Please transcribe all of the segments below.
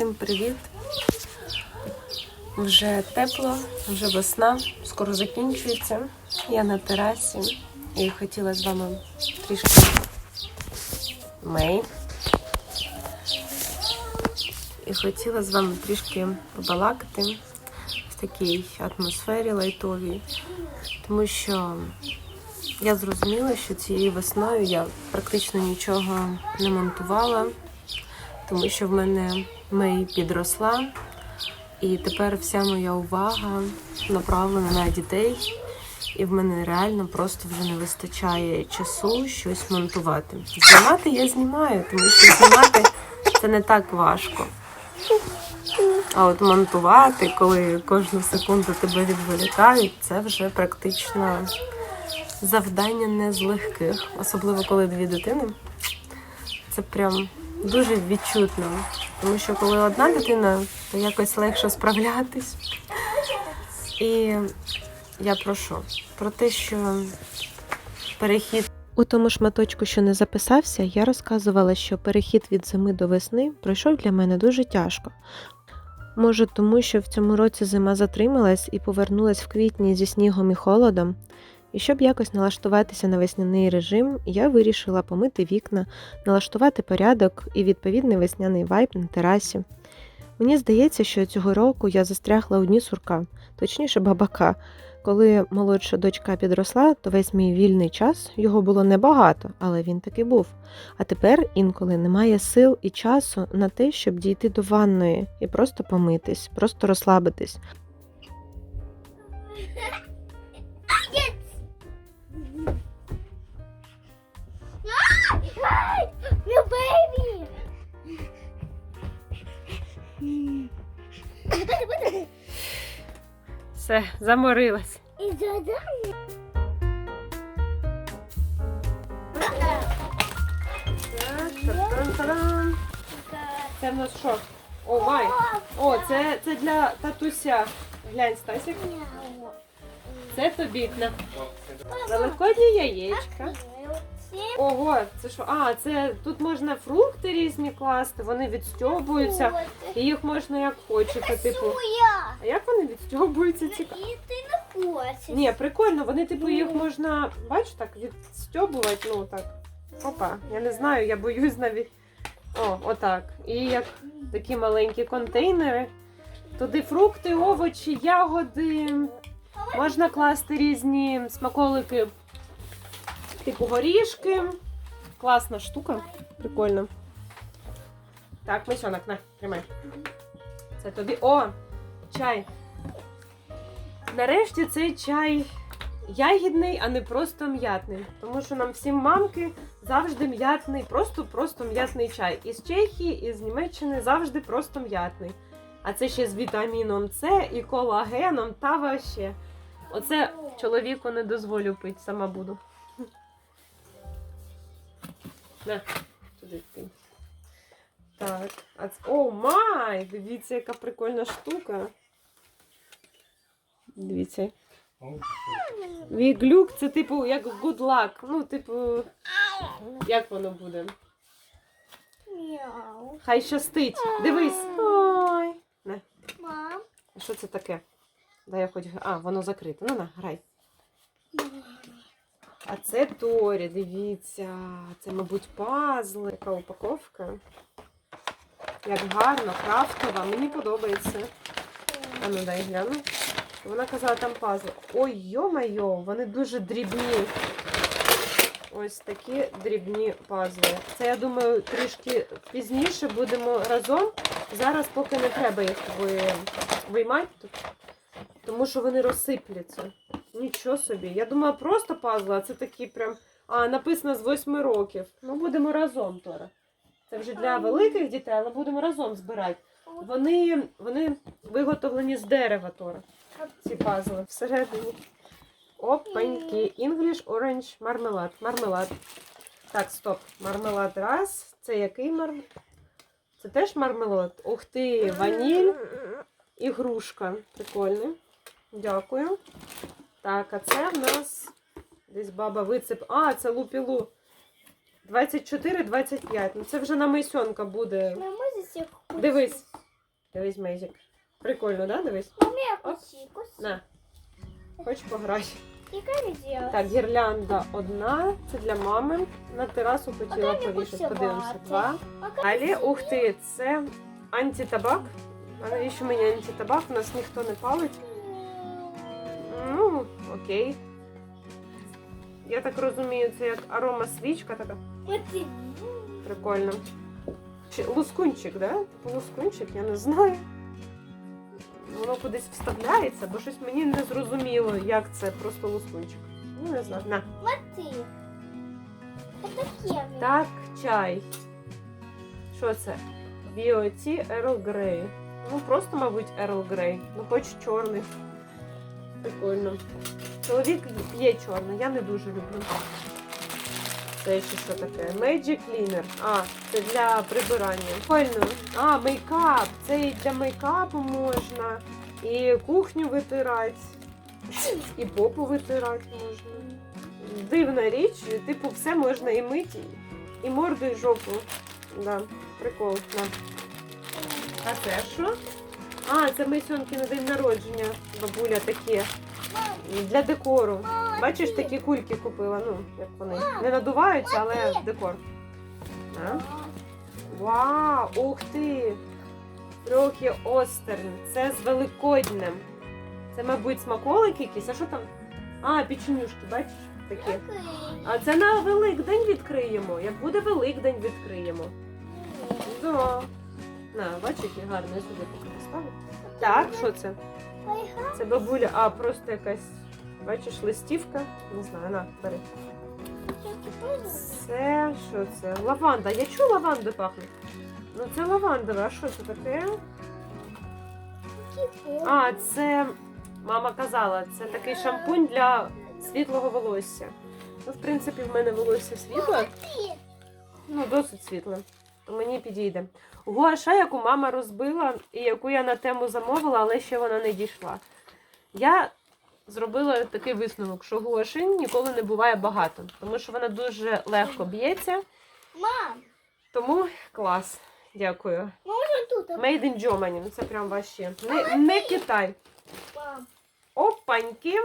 Всім привіт! Вже тепло, вже весна, скоро закінчується. Я на терасі і хотіла з вами трішки Мей. І хотіла з вами трішки побалакати в такій атмосфері лайтовій, тому що я зрозуміла, що цією весною я практично нічого не монтувала, тому що в мене Мей підросла, і тепер вся моя увага направлена на дітей, і в мене реально просто вже не вистачає часу щось монтувати. Знімати я знімаю, тому що знімати це не так важко. А от монтувати, коли кожну секунду тебе відволікають, це вже практично завдання не з легких, особливо коли дві дитини. Це прям дуже відчутно. Тому що коли одна дитина, то якось легше справлятись. І я прошу про те, що перехід. У тому шматочку, що не записався, я розказувала, що перехід від зими до весни пройшов для мене дуже тяжко. Може, тому що в цьому році зима затрималась і повернулась в квітні зі снігом і холодом. І щоб якось налаштуватися на весняний режим, я вирішила помити вікна, налаштувати порядок і відповідний весняний вайб на терасі. Мені здається, що цього року я застрягла у дні сурка, точніше бабака. Коли молодша дочка підросла, то весь мій вільний час його було небагато, але він таки був. А тепер інколи немає сил і часу на те, щоб дійти до ванної і просто помитись, просто розслабитись. Your baby. Все, заморилась. І та-дам-та-дам. Це в нас що? О, май. О, це, це для татуся. Глянь, Стасік. Це тобі на великодні яєчка. Ого, це що? А, це тут можна фрукти різні класти, вони відстьобуються. І їх можна як хочете, типу. А як вони відстьобуються? Цікаво. І ти не хочеш. Ні, прикольно, вони типу їх можна, бач, так відстьобувати, ну так. Опа, я не знаю, я боюсь навіть. О, отак. І як такі маленькі контейнери. Туди фрукти, овочі, ягоди. Можна класти різні смаколики, типу горішки. Класна штука. Прикольно. Так, мисьонок, на, тримай. Це тобі. О! Чай. Нарешті цей чай ягідний, а не просто м'ятний. Тому що нам всім мамки завжди м'ятний, просто-просто м'ятний чай. Із Чехії, із Німеччини завжди просто м'ятний. А це ще з вітаміном С і колагеном та ваще. Оце чоловіку не дозволю пити, сама буду. На, туди кинь. Так, о май! Дивіться, яка прикольна штука. Дивіться. Віглюк це типу як good luck. Ну, типу, як воно буде? Хай щастить. Дивись. Ой. Не. А що це таке? Дай я хоч. А, воно закрите. Ну на, грай. А це Торі, дивіться. Це, мабуть, пазли. Яка упаковка. Як гарно, крафтова. Мені подобається. А ну дай гляну. Вона казала, там пазли. Ой, йо-майо, вони дуже дрібні. Ось такі дрібні пазли. Це, я думаю, трішки пізніше будемо разом. Зараз поки не треба їх виймати тому що вони розсипляться. Нічого собі. Я думала, просто пазли, а це такі прям. А, написано з 8 років. Ну, будемо разом, Тора. Це вже для великих дітей, але будемо разом збирати. Вони, вони виготовлені з дерева, Тора. Ці пазли всередині. Опаньки. English Orange мармелад. Мармелад. Так, стоп. Мармелад раз. Це який мармелад? Це теж мармелад? Ух ти, ваніль і грушка. Прикольно. Дякую. Так, а це в нас десь баба вицеп. А, це лупілу. 24-25. Ну це вже на мисьонка буде. Дивись, Дивись, Мейзік. Прикольно, да? Дивись. Куси, куси. На. Хоч пограй. Так, гірлянда одна, це для мами. На терасу хотіла повішати. Подивимося. Два. Далі, ух ти, це антитабак. А навіщо мені антитабак? У нас ніхто не палить Ну, окей. Я так розумію, це як арома свічка така. Вот ты. Прикольно. Чи лускунчик, да? Типу лускунчик, я не знаю. Воно кудись вставляється, бо щось мені не зрозуміло, як це просто лускунчик. Ну, не знаю. На. Вот ты. Это кем? Так, чай. Що це? Біоті Ерл Грей. Ну, просто, мабуть, Ерл Грей. Ну, хоч чорний. Прикольно. Чоловік п'є чорний, я не дуже люблю. Це ще що таке? Magic Cleaner. А, це для прибирання. Прикольно. А, мейкап. Це і для мейкапу можна. І кухню витирати. І попу витирати можна. Дивна річ, типу, все можна і мити, і морду, і жопу. Да, прикол. Да. А це що? А, це мисьонки на день народження, бабуля такі. Для декору. Бачиш, такі кульки купила. Ну, як вони. Не надуваються, але декор. А? Вау, ух ти! Трохи остерн. Це з Великоднем. Це, мабуть, смаколики якісь. А що там? А, печенюшки, бачиш? Такі. А це на Великдень відкриємо. Як буде Великдень, відкриємо. Да. На, бачиш, я сюди поставлю. Так, що це? Це бабуля, а просто якась, бачиш, листівка. Не знаю, на, бери. Це що це? Лаванда. Я чую лаванди пахне. Ну це лавандове, а що це таке? А, це мама казала, це такий шампунь для світлого волосся. Ну, в принципі, в мене волосся світле. Ну, досить світле. Мені підійде. Гуаша, яку мама розбила і яку я на тему замовила, але ще вона не дійшла. Я зробила такий висновок, що гуашин ніколи не буває багато, тому що вона дуже легко б'ється. Мам, Тому клас. Дякую. тут? Made in Germany. Ну це прям вообще. Не, не Китай. Мам, Опаньки.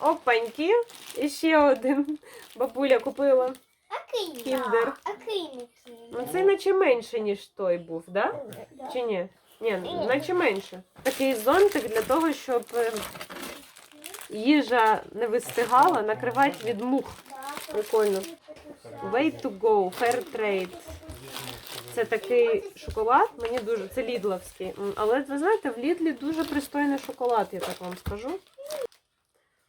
Опаньки. І ще один. Бабуля купила. Кіндер. А кинь Ну це наче менше, ніж той був, да? Да. Чи ні? Ні, наче менше. Такий зонтик для того, щоб е, їжа не вистигала, накривати від мух. Прикольно. Way to go, fair trade. Це такий шоколад, мені дуже, це лідловський. Але ви знаєте, в Лідлі дуже пристойний шоколад, я так вам скажу.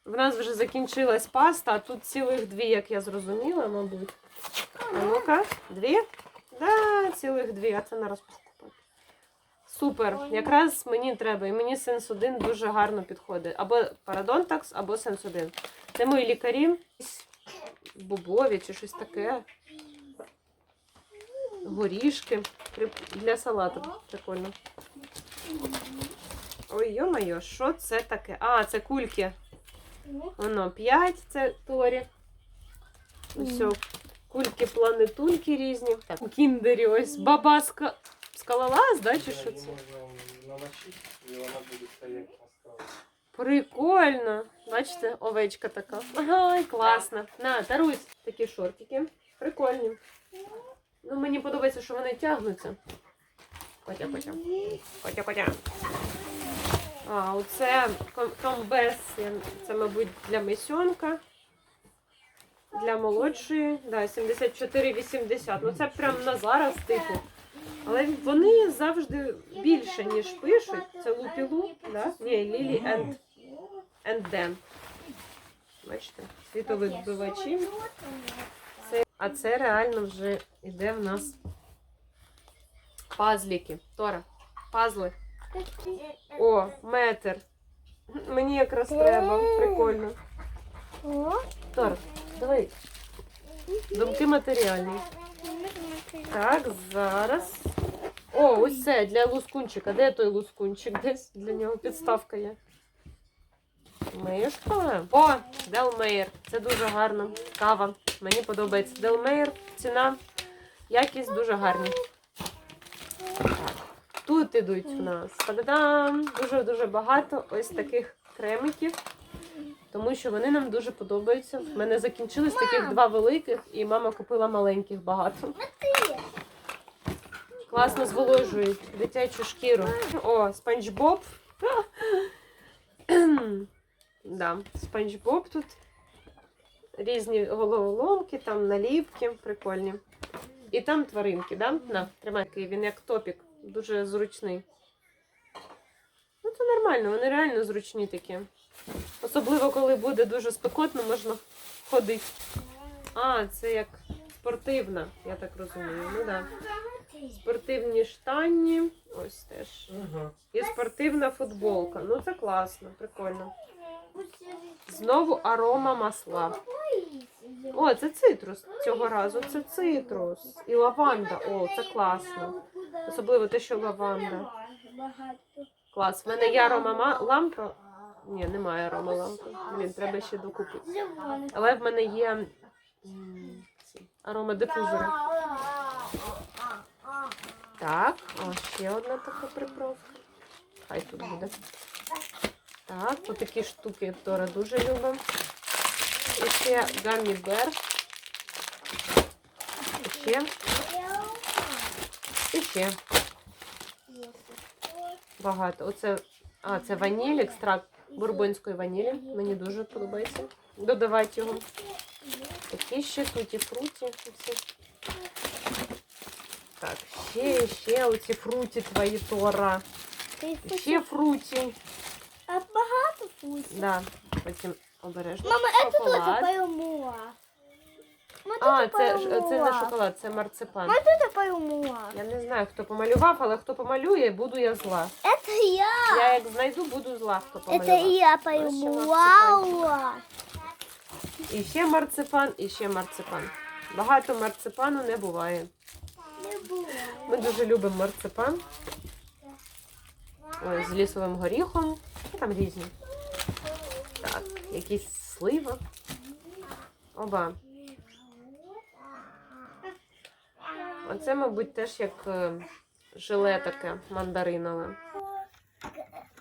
В нас вже закінчилась паста, а тут цілих дві, як я зрозуміла, мабуть. А ну-ка, дві? Да, цілих дві, а це нараз покупати. Супер. Якраз мені треба. І мені сенс 1 дуже гарно підходить. Або Парадонтакс, або сенс 1. Це мої лікарі. Бобові чи щось таке. Горішки. Для салату. Прикольно. Ой, йо-моє, що це таке? А, це кульки. Воно 5, це Торі. Все. Кульки, планетульки різні. Так, у кіндері ось баба ска... скалолаз, да, чи що це? Прикольно. Бачите, овечка така. Ага, класно. На, Тарусь, такі шортики. Прикольні. Ну, мені подобається, що вони тягнуться. Котя, котя. А, оце ком- комбез. Це, мабуть, для мисьонка. Для молодшої. Да, 74,80. Ну це прям на зараз, типу. Але вони завжди більше, ніж пишуть. Це лупілу, да? Ні, Лілі енд them. Бачите, світовидбивачі. Це, а це реально вже іде в нас пазліки. Тора, пазли. О, метр. Мені якраз треба. Прикольно. О, Тор, давай. Думки матеріальні. Так, зараз. О, ось це для лускунчика. Де той лускунчик? Десь для нього підставка є. Мишка. О, Делмейр. Це дуже гарно. Кава. Мені подобається Делмейр. Ціна, якість дуже гарні. Тут ідуть у нас та-дам! дуже-дуже багато ось таких кремиків, тому що вони нам дуже подобаються. В мене закінчились таких два великих, і мама купила маленьких багато. Класно зволожують дитячу шкіру. О, спанч Боб. да, спанч Боб тут. Різні головоломки, там наліпки, прикольні. І там тваринки, да? На, тримай, він як топік, дуже зручний. Ну, це нормально, вони реально зручні такі. Особливо, коли буде дуже спекотно, можна ходити. А, це як спортивна, я так розумію. Ну да. Спортивні штані, ось теж. І спортивна футболка. Ну це класно, прикольно. Знову арома масла. О, це цитрус цього разу. Це цитрус. І лаванда. О, це класно. Особливо те, що лаванда. Клас. В мене є арома лампа. Ні, немає арома лампи. Блін, треба ще докупити. Але в мене є арома дифузори. Так, о, ще одна така приправка. Хай тут буде. Так, отакі штуки Тора дуже любить. І ще гаммі бер. І ще, ще багато. Оце, а, це ваніль, екстракт бурбонської ванілі. Мені дуже подобається. Додавати його. Такі ще туті фруті. Так, ще, ще оці фруті твої Тора. Ще фруті. А багато вкусів. Да, потім обережно. Мама, это тоже шоколад. поймуа. А, це, ж- це не шоколад, це марципан. Это поймуа. Я не знаю, хто помалював, але хто помалює, буду я зла. Это я. Я як знайду, буду зла, хто Это помалював. я марципан. поймуа. І ще марципан, і ще марципан. Багато марципану не буває. Не було. Ми дуже любимо марципан. Ой, з лісовим горіхом. Ну, Там різні. Так, якісь слива. Оба. Оце, мабуть, теж як е, желе таке мандаринове.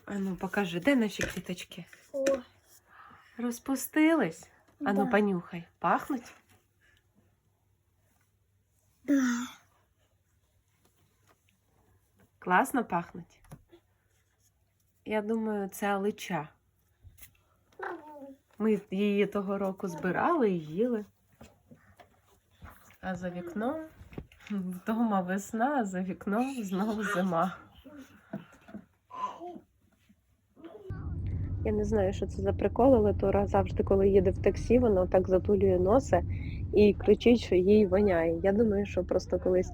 А ну покажи, де наші квіточки? О, Розпустились. А ну Да. понюхай. Пахнуть? да. Класно пахнуть. Я думаю, це алича. Ми її того року збирали і їли. А за вікном вдома весна, а за вікном знову зима. Я не знаю, що це за прикол, але Тора завжди, коли їде в таксі, вона так затулює носа і кричить, що їй воняє. Я думаю, що просто колись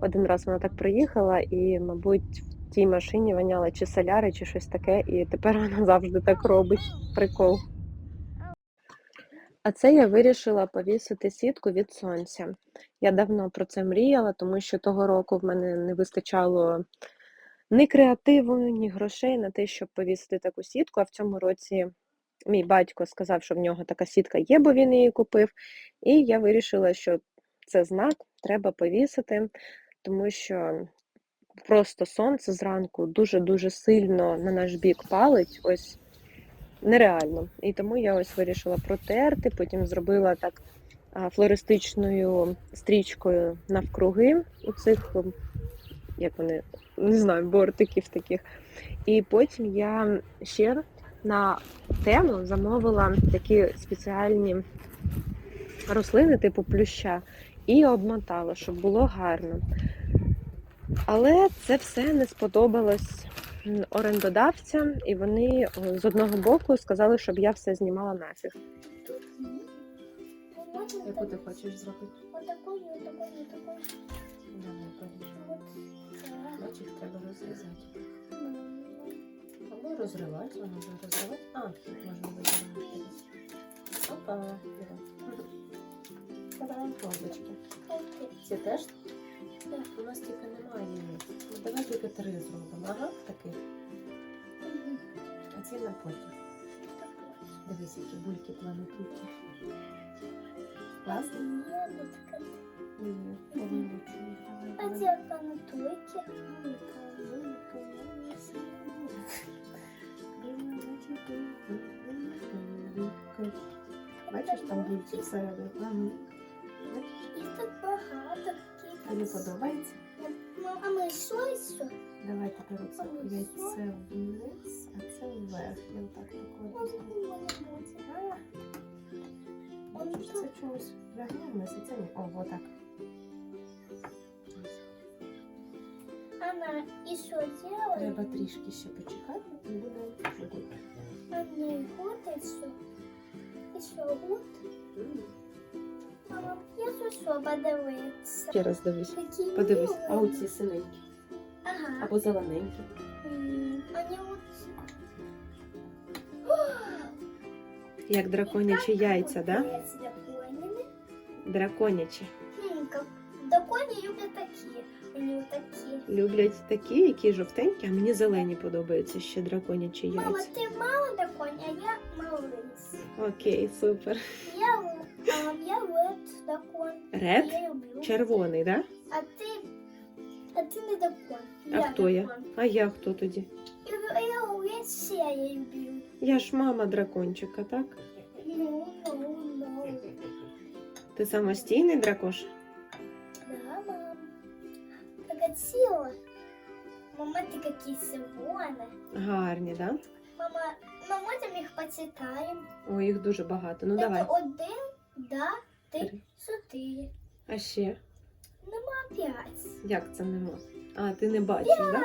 один раз вона так приїхала, і, мабуть, в тій машині воняла чи соляри, чи щось таке, і тепер вона завжди так робить. Прикол. А це я вирішила повісити сітку від сонця. Я давно про це мріяла, тому що того року в мене не вистачало ні креативу, ні грошей на те, щоб повісити таку сітку. А в цьому році мій батько сказав, що в нього така сітка є, бо він її купив. І я вирішила, що це знак, треба повісити, тому що просто сонце зранку дуже-дуже сильно на наш бік палить. Ось нереально. І тому я ось вирішила протерти, потім зробила так флористичною стрічкою навкруги у цих, як вони, не знаю, бортиків таких. І потім я ще на тему замовила такі спеціальні рослини, типу плюща, і обмотала, щоб було гарно. Але це все не сподобалось м, орендодавцям, і вони з одного боку сказали, щоб я все знімала нафіг. Яку ти хочеш зробити? Бачиш, треба розрізати. Або розривати, а можна розривати. А, тут можна розривати. Опа, Та-дам, розочки. Окей. Ці теж? Так. У нас тільки немає яєць. Давай тільки три зробимо. Ага, таких. А ці на потім. Дивись, які бульки планетуйки. Класно? Ні, повинні. А ці планетуйки. Бачиш, там бульки всередині? І тут багато. Тобі подобається? А ми що? Давай тепер оце яйце вниз, а це вверх. Я отак покладу. Бачиш, це чомусь лягне вниз, а це ні. О, отак. Она і що делает? Треба трішки ще почекати і буде чудо. Она і вот і що? І що, от? Мама, я що, що подивитися? Ще раз дивись. Такі Подивись, а милі. оці синенькі Ага. або зелененькі. М, Они от... Як драконячі яйця, да? Яйця драконины. Драконячі. Хм, как... Драконы любят такие. Они вот такие. Люблять такі, які жовтенькі, а мені зелені подобаються ще драконячі Мама, яйця. ты мало драконий, а я малыш. Окей, супер. Я, а, я вот дракон. Ред? Я люблю. Червоний, да? А ты... А ты не дракон. А хто я? дракон. А я хто тоді? Я, я, я все я люблю. Я ж мама дракончика, так? Ну, ну, ну. Ти самостійний дракош? Да, мам. Красиво. Мама, ты какие сегоны. Гарні, да? Мама, ми можемо їх почитаємо. О, їх дуже багато. Ну Це давай. один, да, три, чотири. А ще? Нема п'ять. Як це нема? А, ти не бачиш, да?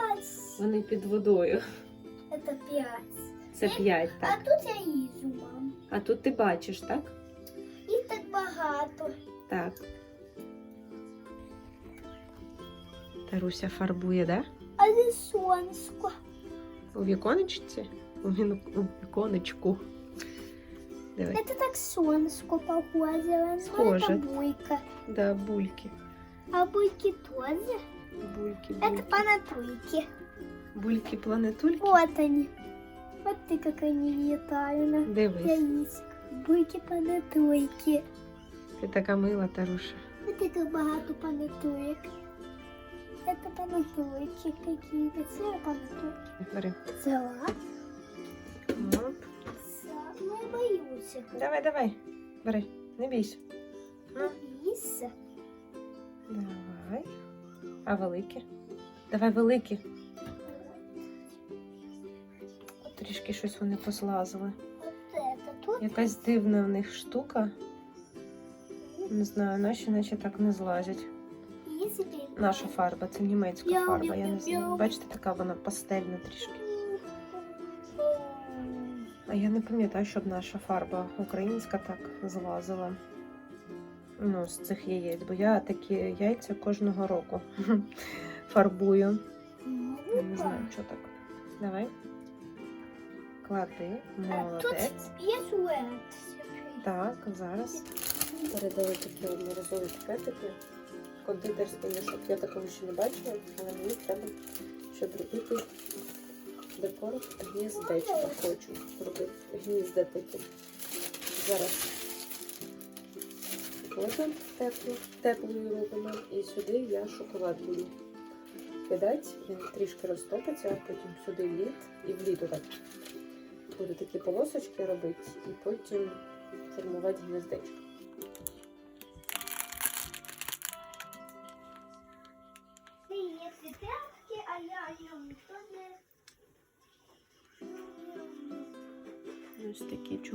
Вони під водою. Це п'ять. Це п'ять, А тут я їжу, мам. А тут ти бачиш, так? Їх так багато. Так. Таруся фарбує, да? А де сонечко? У віконечці? У віконечку. Диви. Це так сонечко. Ну, Схоже. це буйка. Да, бульки. А буйки теж. Бульки, Це бульки. панатуйки. Бульки планетульки. Вот они. Вот ты как они летают. Дивись. Яичко. Буйки панатуйки. Ти така мила, Таруша. Вот это багато панатуек. Это панатуйки какие-то. Все панатуйки. Бери. Взяла. Боюсь. Давай, давай. Бери. Не бійся. Ну. Боюсь. Давай. А великі? Давай великі. Трішки щось вони позлазили. Якась дивна в них штука. Не знаю, наші наче так не злазять. Наша фарба, це німецька фарба, я не знаю. Бачите, така вона пастельна трішки. А я не пам'ятаю, щоб наша фарба українська так злазила. Ну, з цих яєць, бо я такі яйця кожного року фарбую. Я не знаю, що так. Давай. Клади. Тут Молодець. уэт. Так, зараз. Передали такі одноразові пакетики. Кондитерський мішок. Я такого ще не бачила, але мені треба, щоб робити декор гніздечка. Хочу робити гнізда такі. Зараз теплу, теплою робимо. І сюди я шоколад буду кидати. Він трішки розтопиться, а потім сюди лід і в лід отак. Буду такі полосочки робити і потім формувати гнездечко.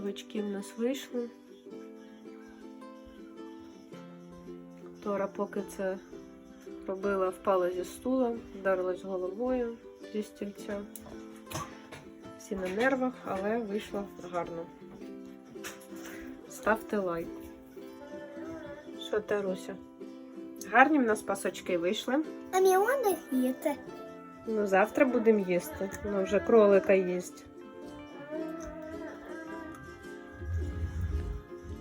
Чувачки в нас вийшли. Тора поки це робила, впала зі стула, вдарилась головою зі стільця. Всі на нервах, але вийшло гарно. Ставте лайк. Що, Таруся? Гарні в нас пасочки вийшли. А Милана это. Ну, завтра будемо їсти. Ну, вже кролика їсть.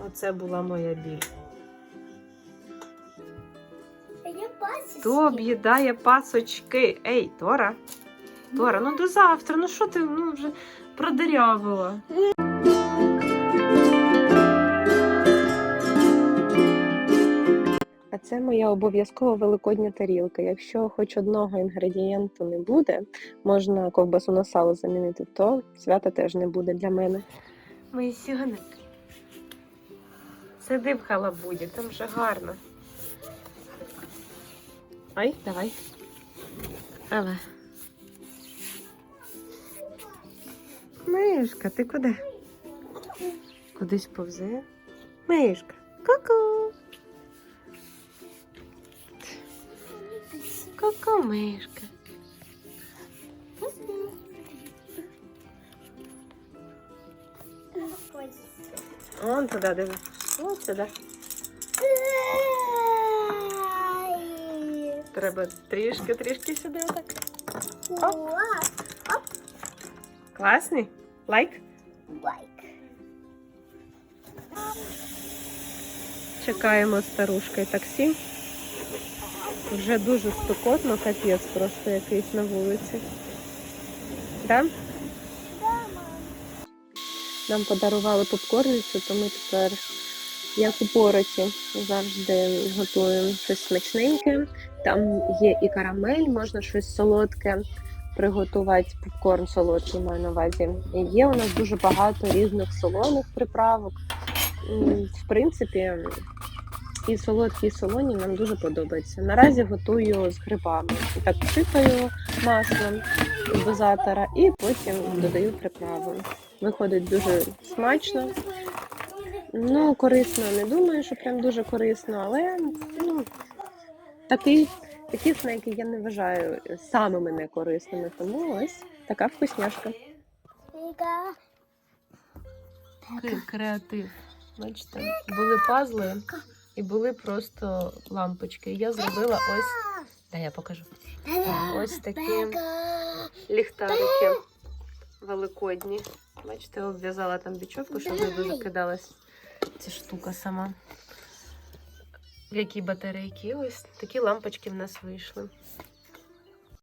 Оце була моя біль. Хто об'їдає пасочки? Ей, Тора. Тора, ну до завтра. Ну що ти ну, вже продирявила? А це моя обов'язкова великодня тарілка. Якщо хоч одного інгредієнту не буде, можна ковбасу на сало замінити, то свята теж не буде для мене. Мої сіганики. Сиди в халабуді, там вже гарно. Ай, давай. Але. Мишка, ти куди? Кудись повзе? Мишка. Ку-ку. Ку-ку, мишка. Вон туди диви. От сюди. Треба трішки, трішки сюди отак. Уа. Класний? Лайк? Лайк. Чекаємо з старушкою таксі. Вже дуже спекотно, капець просто якийсь на вулиці. Да? Да. Нам подарували попкорницю, то ми тепер, як у пороті, завжди готуємо щось смачненьке. Там є і карамель, можна щось солодке приготувати, попкорн солодкий маю на увазі. І є у нас дуже багато різних солоних приправок. В принципі, і солодкі, і солоні нам дуже подобається. Наразі готую з грибами. Так пшикаю маслом дозатора і потім додаю приправу. Виходить дуже смачно. Ну, корисно, не думаю, що прям дуже корисно, але ну, такий, такі снеки я не вважаю самими некорисними, тому ось така вкусняшка. Креатив. Бачите, були пазли і були просто лампочки. Я зробила ось. Да, я покажу. Ось такі ліхтарики великодні. Бачите, обв'язала там бічовку, щоб не дуже кидалась ця штука сама. В якій батарейки. Ось такі лампочки в нас вийшли.